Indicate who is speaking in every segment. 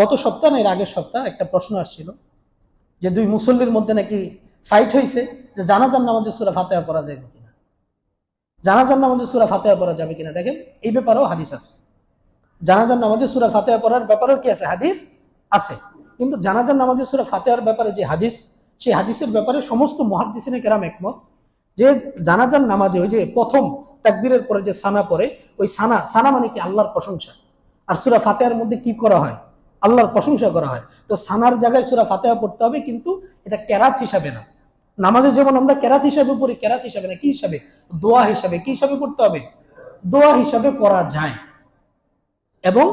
Speaker 1: গত সপ্তাহ না, এর আগের সপ্তাহ একটা প্রশ্ন আসছিল যে দুই মুসল্লির মধ্যে নাকি ফাইট হয়েছে যে জানাজার নামাজে সুরা ফাতেহা পড়া যাবে কিনা? জানাজার নামাজে সুরা ফাতেহা পড়া যাবে কিনা? দেখেন, এই ব্যাপারেও হাদিস আছে। জানাজার নামাজে সুরা ফাতেহা পড়ার ব্যাপারেও কি আছে? হাদিস আছে। কিন্তু জানাজার নামাজে সুরা ফাতেহার ব্যাপারে যে হাদিস, সেই হাদিসের ব্যাপারে সমস্ত মহাদিসিনে কেরাম একমত যে জানাজার নামাজে ওই যে প্রথম তাকবীরের পরে যে সানা পড়ে, ওই সানা সানা মানে কি? আল্লাহর প্রশংসা। আর সুরা ফাতেহার মধ্যে কি করা হয়? আল্লাহর প্রশংসা করা হয়। তো সানার জায়গায় সুরা ফাতেহা পড়তে হবে, কিন্তু এটা কেরাত হিসাবে না। নামাজে যেমন আমরা কেরাত হিসাবে পড়ি, কেরাত হিসাবে না, কি হিসাবে? দোয়া হিসাবে, কি হিসাবে পড়তে হবে? দোয়া হিসাবে পড়া যায়। এবং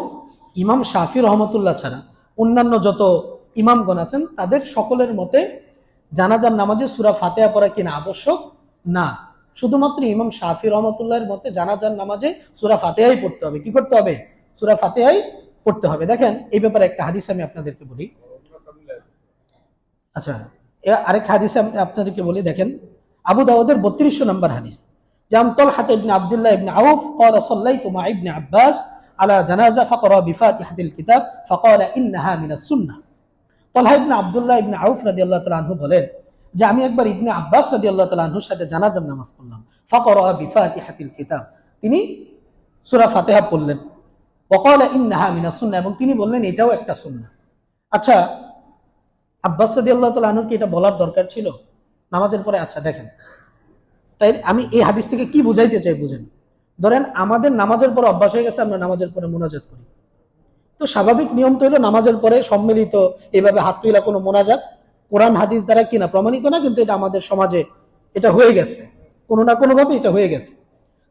Speaker 1: ইমাম শাফি রহমতুল্লাহ ছাড়া অন্যান্য যত ইমামগণ আছেন, তাদের সকলের মতে জানাজার নামাজে সুরা ফাতেহা পড়া কিনা আবশ্যক? না। শুধুমাত্র ইমাম শাফি রহমতুল্লাহের মতে জানাজার নামাজে সুরা ফাতেহাই পড়তে হবে। কি করতে হবে? সুরা ফাতেহাই পড়তে হবে দেখেন এই ব্যাপারে একটা হাদিস আমি আপনাদেরকে বলি আচ্ছা এ আরেক হাদিস আমি আপনাদেরকে বলি দেখেন আবু দাউদের বত্রিশশো নম্বর হাদিস জাম তলহাত ইবনে আব্দুল্লাহ ইবনে আউফ قال صليت مع ابن عباس على جنازة فقرأ بفاتحة الكتاب فقال إنها من السنة তলহা ইবনে আব্দুল্লাহ ইবনে আউফ রাদিয়াল্লাহু তাআলা আনহু বলেন যে আমি একবার ইবনে আব্বাস রাদিয়াল্লাহু তাআলা আনহুর সাথে জানাজার নামাজ পড়লাম ফাকরা বিফাতিহাতিল কিতাব তিনি সূরা ফাতিহা পড়লেন ইন্নাহা মিনা সুন্না এবং তিনি বললেন, এটাও একটা সুন্না আচ্ছা আব্বাস সদি আল্লাহ তাল কি এটা বলার দরকার ছিল? নামাজের পরে আচ্ছা দেখেন। তাই আমি এই হাদিস থেকে কি বুঝাইতে চাই বুঝেন? ধরেন, আমাদের নামাজের পরে অভ্যাস হয়ে গেছে, আমরা নামাজের পরে মোনাজাত করি। তো স্বাভাবিক নিয়ম তো হলো, নামাজের পরে সম্মিলিত এইভাবে হাত তুইলা কোনো মোনাজাত, কোরআন, হাদিস দ্বারা কিনা প্রমাণিত না, কিন্তু এটা আমাদের সমাজে এটা হয়ে গেছে। কোনো না কোনোভাবে এটা হয়ে গেছে।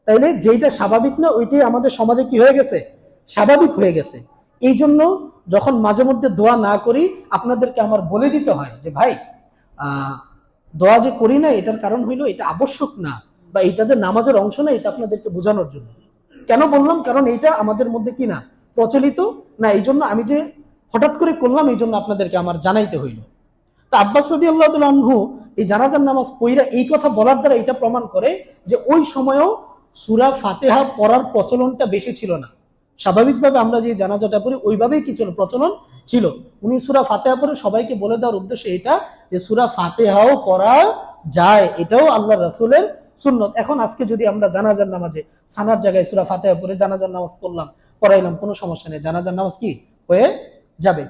Speaker 1: তাইলে যেইটা স্বাভাবিক না, ওইটাই আমাদের সমাজে কি হয়ে গেছে? স্বাভাবিক হয়ে গেছে। এই জন্য যখন মাঝে মধ্যে দোয়া না করি, আপনাদেরকে আমার বলে দিতে হয় যে, ভাই দোয়া যে করি না, এটার কারণ হইল এটা আবশ্যক না বা এটা যে নামাজের অংশ না, এটা আপনাদেরকে বোঝানোর জন্য। কেন বললাম? কারণ এটা আমাদের মধ্যে কি না? প্রচলিত? না, এই জন্য আমি যে হঠাৎ করে করলাম, এই জন্য আপনাদেরকে আমার জানাইতে হইল। তা আব্বাস সদি আল্লাহ আনহু এই জানাজার নামাজ পইরা এই কথা বলার দ্বারা এটা প্রমাণ করে যে, ওই সময়েও সুরা ফাতেহা পড়ার প্রচলনটা বেশি ছিল না। স্বাভাবিকভাবে আমরা যে জানাজাটা পড়ি, ওইভাবেই কি ছিল প্রচলন ছিল। উনি সুরা ফাতেহা পরে সবাইকে বলে দেওয়ার উদ্দেশ্য এটা যে সুরা ফাতেহাও করা যায়, এটাও আল্লাহ রাসুলের সুন্নত। এখন আজকে যদি আমরা জানাজার নামাজে, সানার জায়গায় সুরা ফাতেহা পরে জানাজার নামাজ পড়লাম, পড়াইলাম, কোনো সমস্যা নেই। জানাজার নামাজ কি? হয়ে যাবে।